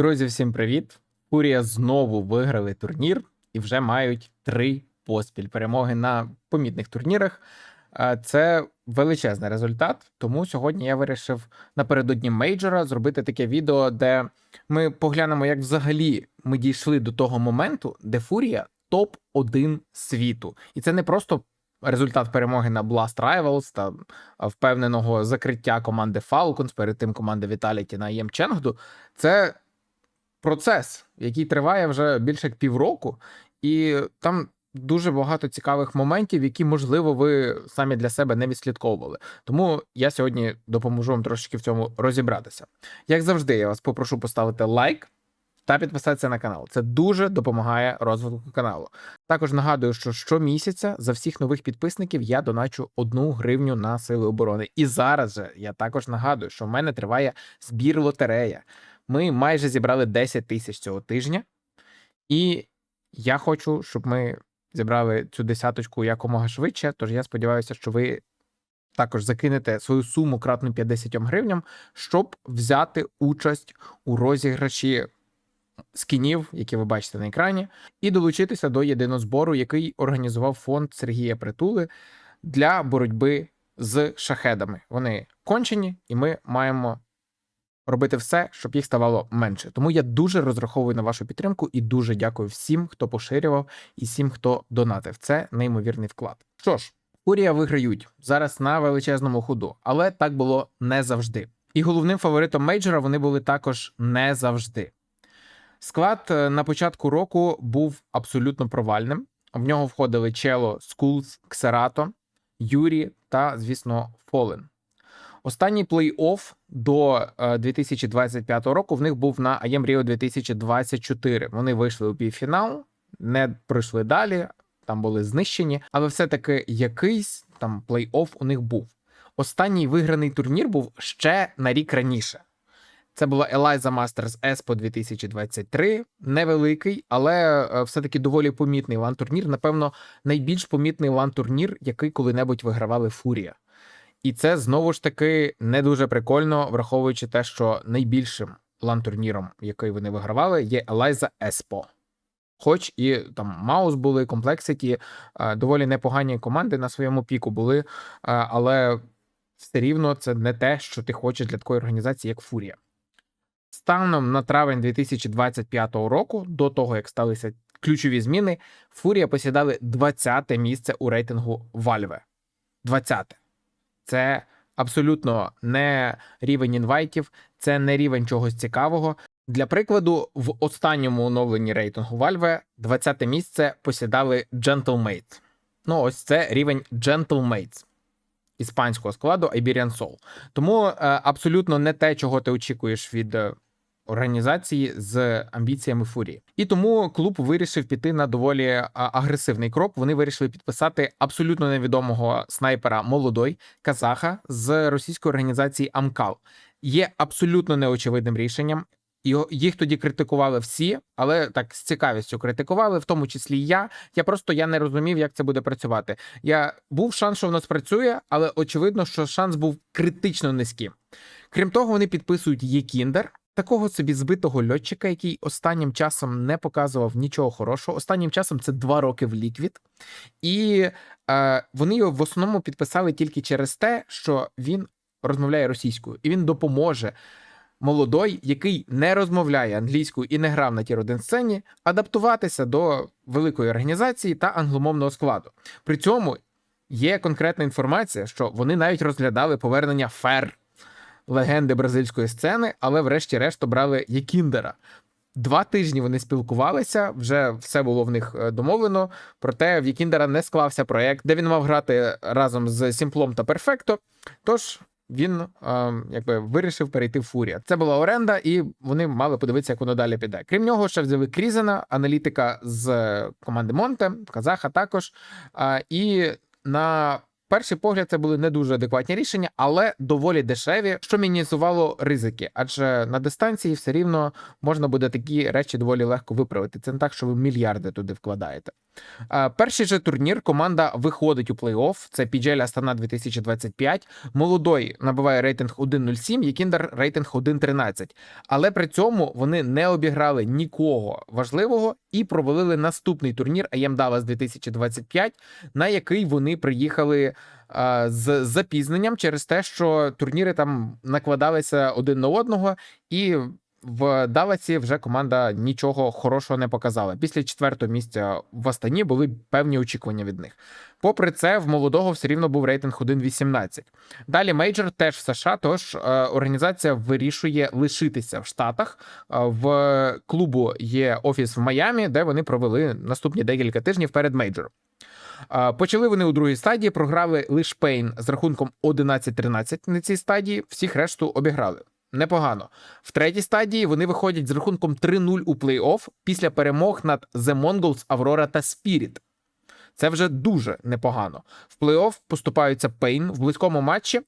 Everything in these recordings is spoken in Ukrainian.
Друзі, всім привіт! Фурія знову виграли турнір і вже мають три поспіль перемоги на помітних турнірах. Це величезний результат. Тому сьогодні я вирішив напередодні мейджора зробити таке відео, де ми поглянемо, як взагалі ми дійшли до того моменту, де Фурія топ 1 світу. І це не просто результат перемоги на Blast Rivals та впевненого закриття команди Falcons, перед тим команди Vitality на EM Ченгду. Це процес, який триває вже більше як півроку, і там дуже багато цікавих моментів, які, можливо, ви самі для себе не відслідковували. Тому я сьогодні допоможу вам трошечки в цьому розібратися. Як завжди, я вас попрошу поставити лайк. Та підписатися на канал. Це дуже допомагає розвитку каналу. Також нагадую, що щомісяця за всіх нових підписників я доначу одну гривню на сили оборони. І зараз же я також нагадую, що в мене триває збір лотерея. Ми майже зібрали 10 тисяч цього тижня, і я хочу, щоб ми зібрали цю десяточку якомога швидше. Тож я сподіваюся, що ви також закинете свою суму кратну 50 гривням, щоб взяти участь у розіграші скінів, які ви бачите на екрані, і долучитися до єдинозбору, який організував фонд Сергія Притули для боротьби з шахедами. Вони кончені, і ми маємо робити все, щоб їх ставало менше. Тому я дуже розраховую на вашу підтримку і дуже дякую всім, хто поширював, і всім, хто донатив. Це неймовірний вклад. Що ж, Фурія виграють зараз на величезному ходу, але так було не завжди. І головним фаворитом мейджора вони були також не завжди. Склад е, на початку року був абсолютно провальним. В нього входили Чело, Скулс, Ксерато, Юрі та, звісно, Фолен. Останній плей-офф до е, 2025 року в них був на АЄМ Ріо 2024. Вони вийшли у півфінал, не пройшли далі, там були знищені, але все-таки якийсь там плей-офф у них був. Останній виграний турнір був ще на рік раніше. Це була Eliza Masters Expo 2023. Невеликий, але е, все-таки доволі помітний лан-турнір. Напевно, найбільш помітний лан-турнір, який коли-небудь вигравали Фурія. І це знову ж таки не дуже прикольно, враховуючи те, що найбільшим лан-турніром, який вони вигравали, є Eliza Expo. Хоч і там Маус були, Complexity, е, доволі непогані команди на своєму піку були, е, але все рівно це не те, що ти хочеш для такої організації, як Фурія. Станом на травень 2025 року, до того як сталися ключові зміни, Фурія посідали 20 місце у рейтингу Valve. 20. Це абсолютно не рівень інвайтів, це не рівень чогось цікавого. Для прикладу, в останньому оновленні рейтингу Valve 20 місце посідали Gentlemates. Ну, ось це рівень Gentlemates іспанського складу Iberian Soul. Тому е, абсолютно не те, чого ти очікуєш від е, організації з амбіціями фурії. І тому клуб вирішив піти на доволі агресивний крок. Вони вирішили підписати абсолютно невідомого снайпера молодой казаха з російської організації Амкал. Є абсолютно неочевидним рішенням. Їх тоді критикували всі, але так з цікавістю критикували, в тому числі і я. Я просто я не розумів, як це буде працювати. Я був шанс, що воно спрацює, але очевидно, що шанс був критично низьким. Крім того, вони підписують Єкіндер, такого собі збитого льотчика, який останнім часом не показував нічого хорошого. Останнім часом це два роки в ліквід, і е, вони його в основному підписали тільки через те, що він розмовляє російською, і він допоможе молодой, який не розмовляє англійською і не грав на тір 1 сцені, адаптуватися до великої організації та англомовного складу. При цьому є конкретна інформація, що вони навіть розглядали повернення Фер, легенди бразильської сцени, але врешті-решт обрали Єкіндера. Два тижні вони спілкувалися, вже все було в них е, домовлено. Проте в Єкіндера не склався проєкт, де він мав грати разом з Сімплом та Перфекто. Тож він е, якби вирішив перейти в Фурія. Це була оренда, і вони мали подивитися, як воно далі піде. Крім нього, ще взяли Крізена, аналітика з команди Монте, Казаха також. Е, і на перший погляд це були не дуже адекватні рішення, але доволі дешеві, що мінімізувало ризики. Адже на дистанції все рівно можна буде такі речі доволі легко виправити. Це не так, що ви мільярди туди вкладаєте. Е, Перший же турнір команда виходить у плей-офф. Це PGL Астана 2025. Молодой набиває рейтинг 1.07, Якіндер рейтинг 1.13. Але при цьому вони не обіграли нікого важливого і провалили наступний турнір AM Dallas 2025, на який вони приїхали е, з запізненням через те, що турніри там накладалися один на одного, і в Даласі вже команда нічого хорошого не показала. Після четвертого місця в Астані були певні очікування від них. Попри це, в молодого все рівно був рейтинг 1.18. Далі мейджор теж в США. Тож е, організація вирішує лишитися в Штатах. Е, в клубу є офіс в Майамі, де вони провели наступні декілька тижнів перед мейджором. Е, Почали вони у другій стадії, програли лише Пейн з рахунком 11-13 на цій стадії. Всіх решту обіграли. Непогано. В третій стадії вони виходять з рахунком 3-0 у плей-офф після перемог над The Mongols, Аврора та Spirit. Це вже дуже непогано. В плей-офф поступаються Пейн в близькому матчі.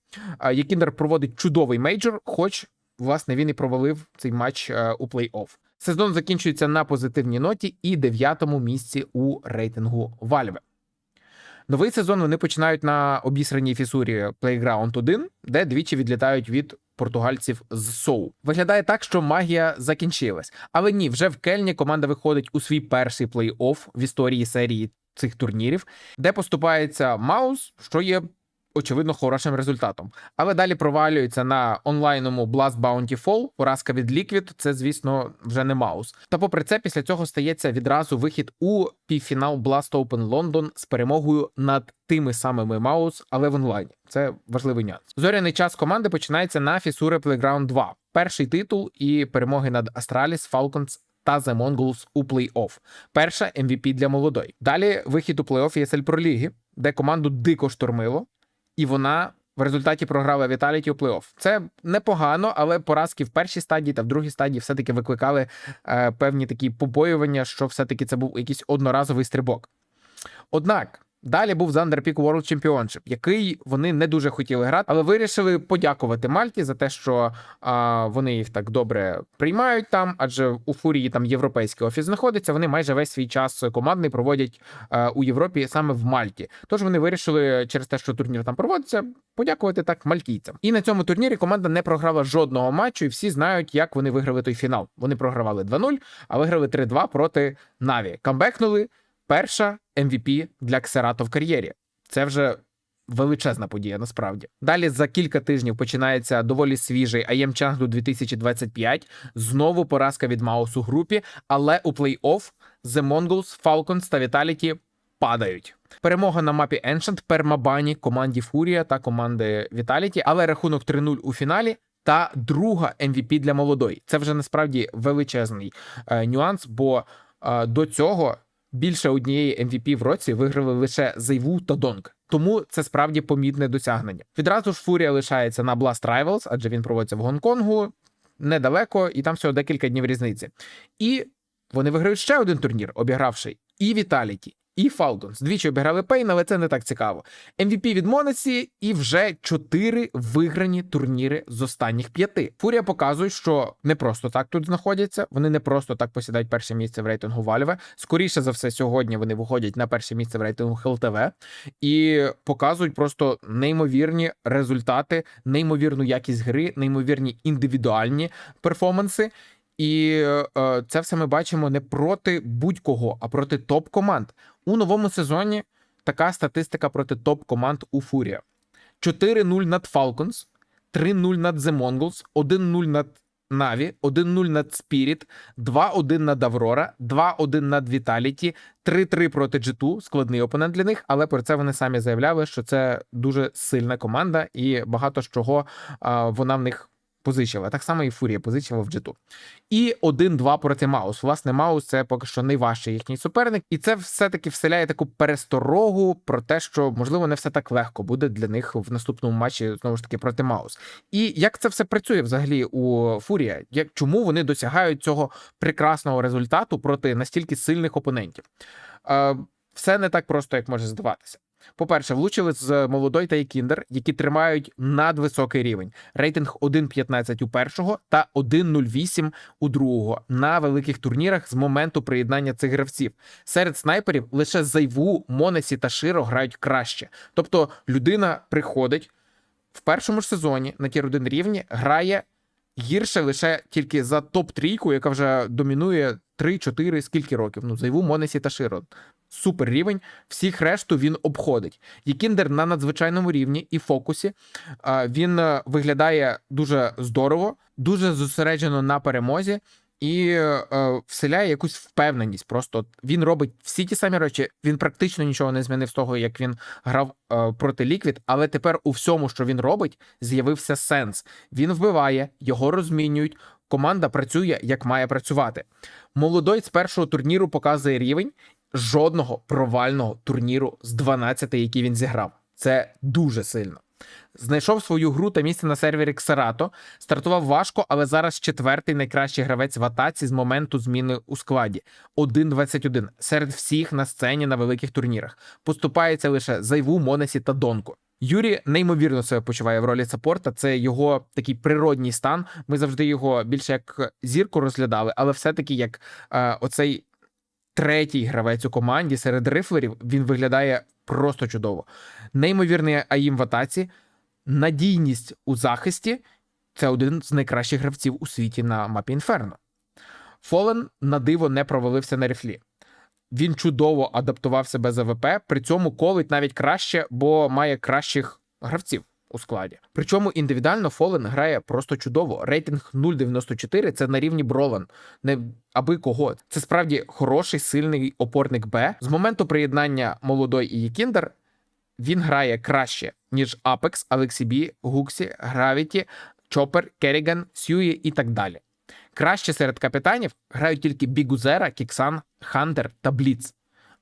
Якіндер проводить чудовий мейджор, хоч, власне, він і провалив цей матч е, у плей-офф. Сезон закінчується на позитивній ноті і дев'ятому місці у рейтингу Valve. Новий сезон вони починають на обісраній фісурі Playground 1, де двічі відлітають від португальців з Соу. Виглядає так, що магія закінчилась. Але ні, вже в Кельні команда виходить у свій перший плей-офф в історії серії цих турнірів, де поступається Маус, що є. Очевидно, хорошим результатом. Але далі провалюється на онлайному Blast Bounty Fall, поразка від Liquid, це, звісно, вже не Маус. Та попри це, після цього стається відразу вихід у півфінал Blast Open London з перемогою над тими самими Маус, але в онлайні. Це важливий нюанс. Зоряний час команди починається на Фісуре Playground 2. Перший титул і перемоги над Astralis, Falcons та The Mongols у плей-офф. Перша MVP для молодої. Далі вихід у плей-офф ЄСЛ Ліги, де команду дико штормило, і вона в результаті програла Віталіті у плей-офф. Це непогано, але поразки в першій стадії та в другій стадії все-таки викликали е, певні такі побоювання, що все-таки це був якийсь одноразовий стрибок. Однак. Далі був Zunderpeak World Championship, який вони не дуже хотіли грати, але вирішили подякувати Мальті за те, що а, вони їх так добре приймають там, адже у фурії там європейський офіс знаходиться. Вони майже весь свій час командний проводять а, у Європі саме в Мальті. Тож вони вирішили через те, що турнір там проводиться, подякувати так мальтійцям. І на цьому турнірі команда не програла жодного матчу, і всі знають, як вони виграли той фінал. Вони програвали 2-0, а виграли 3-2 проти Наві. Камбекнули. Перша MVP для Ксерато в кар'єрі. Це вже величезна подія, насправді. Далі за кілька тижнів починається доволі свіжий АЄМ Чангду 2025. Знову поразка від Маус у групі, але у плей-офф The Mongols, Falcons та Vitality падають. Перемога на мапі Ancient, Пермабані, команді Фурія та команди Vitality, але рахунок 3-0 у фіналі. Та друга MVP для молодої. Це вже насправді величезний е, нюанс, бо е, до цього більше однієї MVP в році виграли лише Зайву та Донг. Тому це справді помітне досягнення. Відразу ж Фурія лишається на Blast Rivals, адже він проводиться в Гонконгу недалеко, і там всього декілька днів різниці. І вони виграють ще один турнір, обігравши і Vitality, і Falcons. Двічі обіграли Пейн, але це не так цікаво. MVP від Монесі і вже чотири виграні турніри з останніх п'яти. Фурія показує, що не просто так тут знаходяться. Вони не просто так посідають перше місце в рейтингу Valve. Скоріше за все, сьогодні вони виходять на перше місце в рейтингу HLTV і показують просто неймовірні результати, неймовірну якість гри, неймовірні індивідуальні перформанси. І е, це все ми бачимо не проти будь-кого, а проти топ-команд. У новому сезоні така статистика проти топ-команд у Фурія: 4-0 над Falcons, 3-0 над The Mongols, 1-0 над Na'Vi, 1-0 над Spirit, 2-1 над Aurora, 2-1 над Vitality, 3-3 проти G2, складний опонент для них, але про це вони самі заявляли, що це дуже сильна команда, і багато з чого вона в них позичила. Так само і Фурія позичила в G2. І 1-2 проти Маус. Власне, Маус це поки що найважчий їхній суперник, і це все-таки вселяє таку пересторогу про те, що можливо не все так легко буде для них в наступному матчі знову ж таки проти Маус. І як це все працює взагалі у Фурія? Як чому вони досягають цього прекрасного результату проти настільки сильних опонентів? Е, все не так просто, як може здаватися. По-перше, влучили з молодой та Кіндер, які тримають надвисокий рівень. Рейтинг 1.15 у першого та 1.08 у другого на великих турнірах з моменту приєднання цих гравців. Серед снайперів лише Зайву, Монесі та Широ грають краще. Тобто людина приходить в першому ж сезоні на тір 1 рівні, грає гірше лише тільки за топ-трійку, яка вже домінує 3-4 скільки років. Ну, Зайву, Монесі та Широ. Супер рівень, всіх решту він обходить. Якіндер на надзвичайному рівні і фокусі. Він е, виглядає дуже здорово, дуже зосереджено на перемозі і е, вселяє якусь впевненість. Просто він робить всі ті самі речі. Він практично нічого не змінив з того, як він грав е, проти Ліквід, але тепер у всьому, що він робить, з'явився сенс. Він вбиває, його розмінюють. Команда працює як має працювати. Молодой з першого турніру показує рівень жодного провального турніру з 12, який він зіграв. Це дуже сильно. Знайшов свою гру та місце на сервері Xerato. Стартував важко, але зараз четвертий найкращий гравець в атаці з моменту зміни у складі. 1-21 серед всіх на сцені на великих турнірах. Поступається лише Зайву, Монесі та Донку. Юрій неймовірно себе почуває в ролі саппорта. Це його такий природній стан. Ми завжди його більше як зірку розглядали, але все-таки як е, оцей третій гравець у команді серед рифлерів він виглядає просто чудово. Неймовірний аїм в атаці, надійність у захисті це один з найкращих гравців у світі на мапі Інферно. Фолен на диво не провалився на ріфлі. Він чудово адаптував себе за ВП, при цьому колить навіть краще, бо має кращих гравців у складі. Причому індивідуально Фолен грає просто чудово. Рейтинг 0.94 це на рівні Бролан. Не аби кого. Це справді хороший, сильний опорник Б. З моменту приєднання молодой і Єкіндер він грає краще, ніж Apex, Алексібі, Гуксі, Гравіті, Чопер, Керріган, Сьюї і так далі. Краще серед капітанів грають тільки Бігузера, Кіксан, Хантер та Бліц.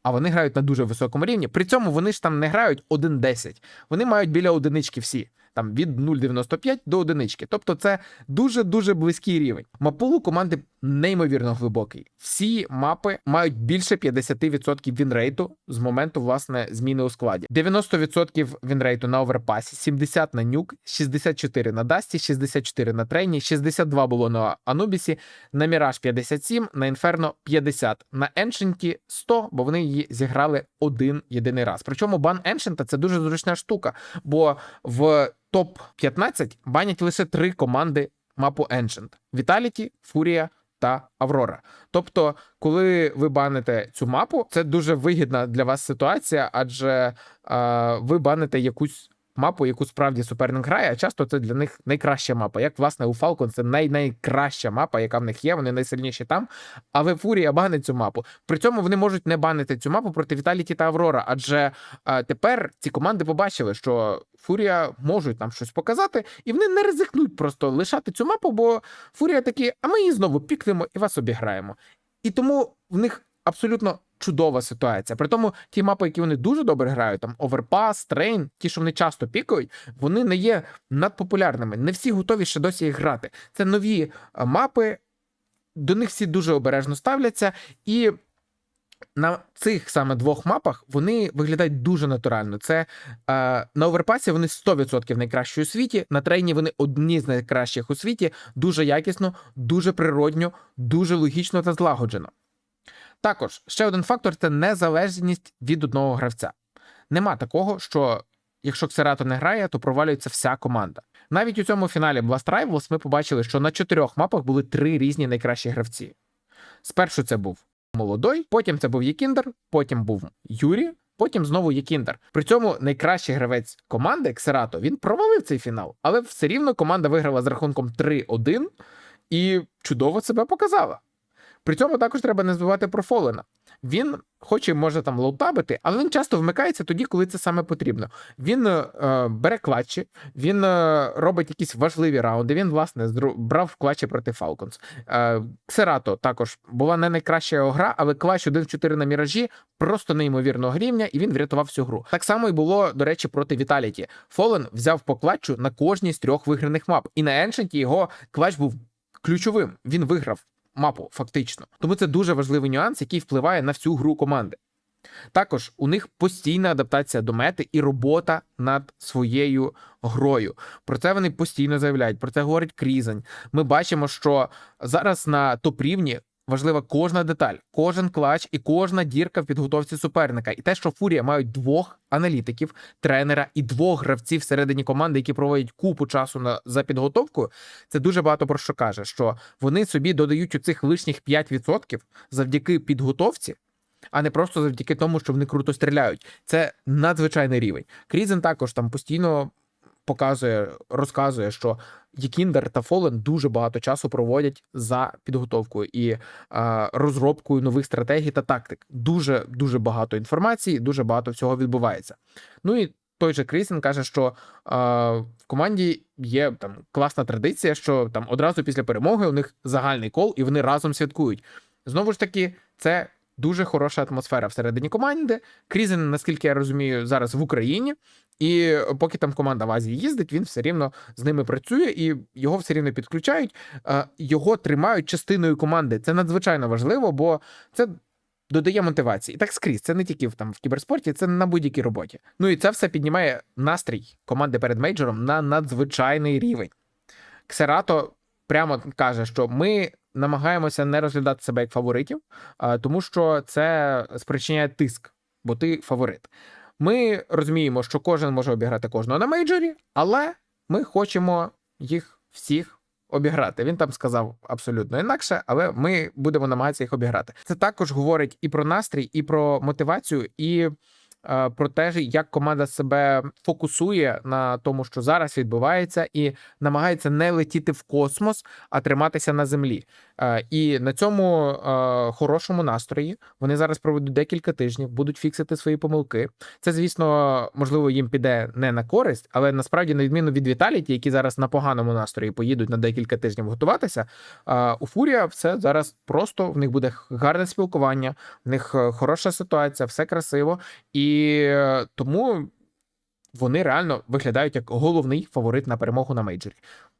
А вони грають на дуже високому рівні. При цьому вони ж там не грають 1-10. Вони мають біля одинички всі. Там від 0,95 до одинички. Тобто це дуже-дуже близький рівень. Мапулу команди неймовірно глибокий. Всі мапи мають більше 50% вінрейту з моменту власне зміни у складі. 90% вінрейту на оверпасі, 70 на нюк, 64 на Дасті, 64 на трейні, 62 було на Анубісі, на Міраж 57, на Інферно 50, на Еншенті 100, бо вони її зіграли один єдиний раз. Причому бан Еншента це дуже зручна штука, бо в топ 15 банять лише три команди мапу Ancient: Vitality, Фурія та Аврора. Тобто, коли ви баните цю мапу, це дуже вигідна для вас ситуація, адже е, ви баните якусь. Мапу, яку справді суперник грає, а часто це для них найкраща мапа. Як власне у Falcon це най найкраща мапа, яка в них є. Вони найсильніші там. Але Фурія банить цю мапу. При цьому вони можуть не банити цю мапу проти Віталіті та Аврора. Адже а, тепер ці команди побачили, що Фурія можуть нам щось показати, і вони не ризикнуть просто лишати цю мапу, бо Фурія такі, а ми її знову пікнемо і вас обіграємо. І тому в них абсолютно чудова ситуація. При тому ті мапи, які вони дуже добре грають, там Overpass, Train, ті, що вони часто пікають, вони не є надпопулярними. Не всі готові ще досі їх грати. Це нові мапи, до них всі дуже обережно ставляться, і на цих саме двох мапах вони виглядають дуже натурально. Це е, на оверпасі вони 100% найкращі у світі. На трейні вони одні з найкращих у світі, дуже якісно, дуже природньо, дуже логічно та злагоджено. Також ще один фактор це незалежність від одного гравця. Нема такого, що якщо Xerato не грає, то провалюється вся команда. Навіть у цьому фіналі Blast Rivals ми побачили, що на чотирьох мапах були три різні найкращі гравці. Спершу це був молодой, потім це був Єкіндер, потім був Юрі, потім знову Єкіндер. При цьому найкращий гравець команди Xerato, він провалив цей фінал, але все рівно команда виграла з рахунком 3-1 і чудово себе показала. При цьому також треба не забувати про Фолена. Він, хоч і може там лоутабити, але він часто вмикається тоді, коли це саме потрібно. Він е, бере клатчі, він е, робить якісь важливі раунди. Він, власне, брав клатчі проти Falcons. Е, Ксерато також була не найкраща його гра, але клатч 1 в 4 на міражі просто неймовірного рівня, і він врятував всю гру. Так само і було, до речі, проти Віталіті. Фолен взяв по клатчу на кожній з трьох виграних мап. І на Еншенті його клатч був ключовим. Він виграв мапу, фактично. Тому це дуже важливий нюанс, який впливає на всю гру команди. Також у них постійна адаптація до мети і робота над своєю грою. Про це вони постійно заявляють. Про це говорить Крізень. Ми бачимо, що зараз на топ-рівні важлива кожна деталь, кожен клач і кожна дірка в підготовці суперника. І те, що Фурія мають двох аналітиків, тренера і двох гравців всередині команди, які проводять купу часу на за підготовкою, це дуже багато про що каже, що вони собі додають у цих лишніх 5% завдяки підготовці. А не просто завдяки тому, що вони круто стріляють. Це надзвичайний рівень. Крізен також там постійно показує, розказує, що Єкіндер та Фолен дуже багато часу проводять за підготовкою і е, розробкою нових стратегій та тактик. Дуже дуже багато інформації, дуже багато всього відбувається. Ну і той же Крісен каже, що е, в команді є там класна традиція, що там одразу після перемоги у них загальний кол, і вони разом святкують. Знову ж таки, це дуже хороша атмосфера всередині команди. Крізен, наскільки я розумію, зараз в Україні. І поки там команда в Азії їздить, він все рівно з ними працює і його все рівно підключають. Е, Його тримають частиною команди. Це надзвичайно важливо, бо це додає мотивації. Так скрізь. Це не тільки в там в кіберспорті, це на будь-якій роботі. Ну і це все піднімає настрій команди перед мейджором на надзвичайний рівень. Ксерато прямо каже, що ми намагаємося не розглядати себе як фаворитів, а, тому що це спричиняє тиск, бо ти фаворит. Ми розуміємо, що кожен може обіграти кожного на мейджорі, але ми хочемо їх всіх обіграти. Він там сказав абсолютно інакше, але ми будемо намагатися їх обіграти. Це також говорить і про настрій, і про мотивацію, і е, про те, як команда себе фокусує на тому, що зараз відбувається, і намагається не летіти в космос, а триматися на землі. Е, І на цьому е, хорошому настрої вони зараз проведуть декілька тижнів, будуть фіксити свої помилки. Це, звісно, можливо, їм піде не на користь, але насправді, на відміну від Віталіті, які зараз на поганому настрої поїдуть на декілька тижнів готуватися. е, У Фурія все зараз просто в них буде гарне спілкування, в них хороша ситуація, все красиво, і тому вони реально виглядають як головний фаворит на перемогу на мейджорі.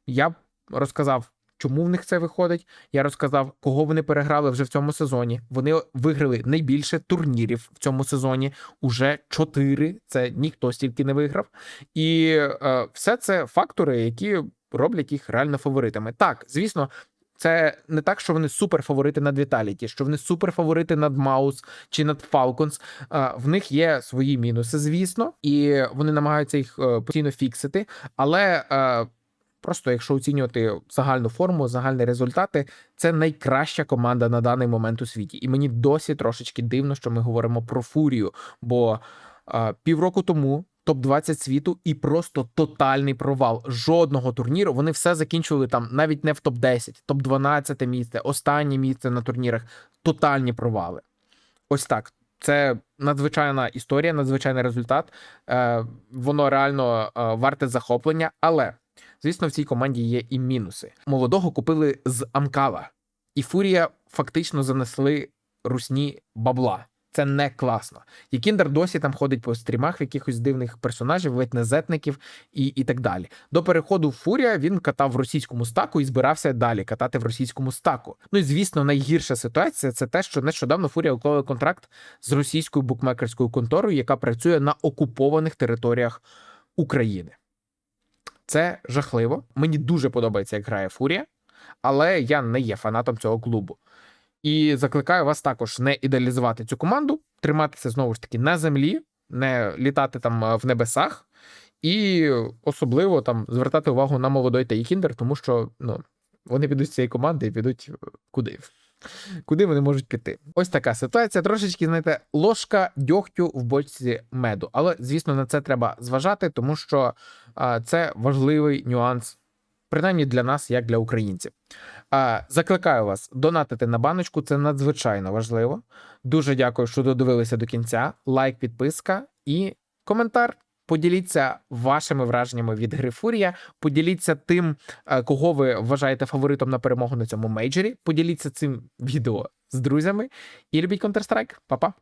Я розказав. Чому в них це виходить? Я розказав, кого вони переграли вже в цьому сезоні. Вони виграли найбільше турнірів в цьому сезоні. Уже чотири. Це ніхто стільки не виграв. І е, все це фактори, які роблять їх реально фаворитами. Так, звісно, це не так, що вони суперфаворити над Віталіті, що вони суперфаворити над Маус чи над Falcons. Е, В них є свої мінуси, звісно, і вони намагаються їх е, постійно фіксити. Але е, просто якщо оцінювати загальну форму, загальні результати, це найкраща команда на даний момент у світі. І мені досі трошечки дивно, що ми говоримо про фурію, бо е, півроку тому. Топ-20 світу і просто тотальний провал. Жодного турніру. Вони все закінчували там навіть не в топ-10, топ-12 місце, останнє місце на турнірах. Тотальні провали. Ось так. Це надзвичайна історія, надзвичайний результат. Е, воно реально е, варте захоплення, але звісно, в цій команді є і мінуси. Молодого купили з Амкала, і Фурія фактично занесли русні бабла. Це не класно. І Кіндер досі там ходить по стрімах в якихось дивних персонажів, ледь не зетників і, і так далі. До переходу в Фурія він катав в російському стаку і збирався далі катати в російському стаку. Ну і звісно, найгірша ситуація це те, що нещодавно Фурія уклала контракт з російською букмекерською конторою, яка працює на окупованих територіях України. Це жахливо. Мені дуже подобається, як грає Фурія, але я не є фанатом цього клубу. І закликаю вас також не ідеалізувати цю команду, триматися знову ж таки на землі, не літати там е, в небесах, і особливо там звертати увагу на молодой та Кіндер, тому що ну, вони підуть з цієї команди і підуть е, куди? Куди вони можуть піти? Ось така ситуація. Трошечки, знаєте, ложка дьогтю в бочці меду. Але, звісно, на це треба зважати, тому що а, це важливий нюанс, принаймні для нас, як для українців. А, закликаю вас донатити на баночку, це надзвичайно важливо. Дуже дякую, що додивилися до кінця. Лайк, підписка і коментар. Поділіться вашими враженнями від гри Фурія. Поділіться тим, е, кого ви вважаєте фаворитом на перемогу на цьому мейджорі. Поділіться цим відео з друзями і любіть Counter-Strike. Па-па!